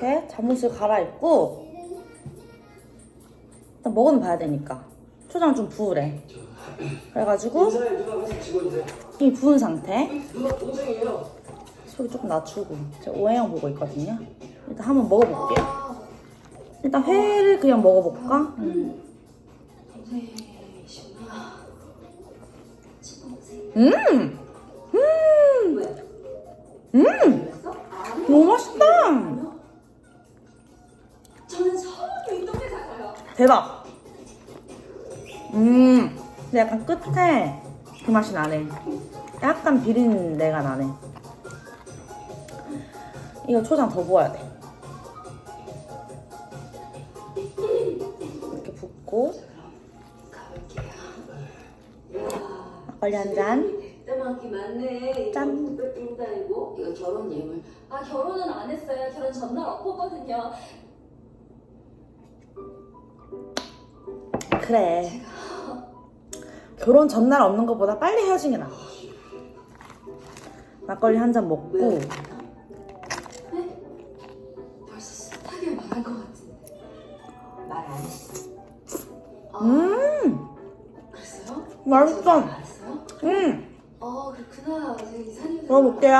이렇게 잠옷을 갈아입고 일단 먹어는 봐야 되니까 초장 좀 부으래. 그래가지고? 이 부은 상태. 소리 조금 낮추고 제가 오해영 보고 있거든요. 일단 한번 먹어볼게요. 일단 회를 그냥 먹어볼까? 음. 음! 음! 왜? 음! 너무 맛있다! 대박! 음! 근데 약간 끝에 그 맛이 나네. 약간 비린내가 나네. 이거 초장 더 부어야 돼. 이렇게 붓고 막걸리 한 잔. 짠. 이거 결혼 예물. 아 결혼은 안 했어요. 결혼 전날 엎었거든요. 그래. 결혼 전날 없는 것보다 빨리 헤어지는 게 나아. 막걸리 한 잔 먹고 네? 벌써 숱하게 말한 것 같은데. 말 안 했어. 아, 음 그랬어요? 맛있어. 알았어요? 음 어 그렇구나. 제가 이사님. 먹어볼게요.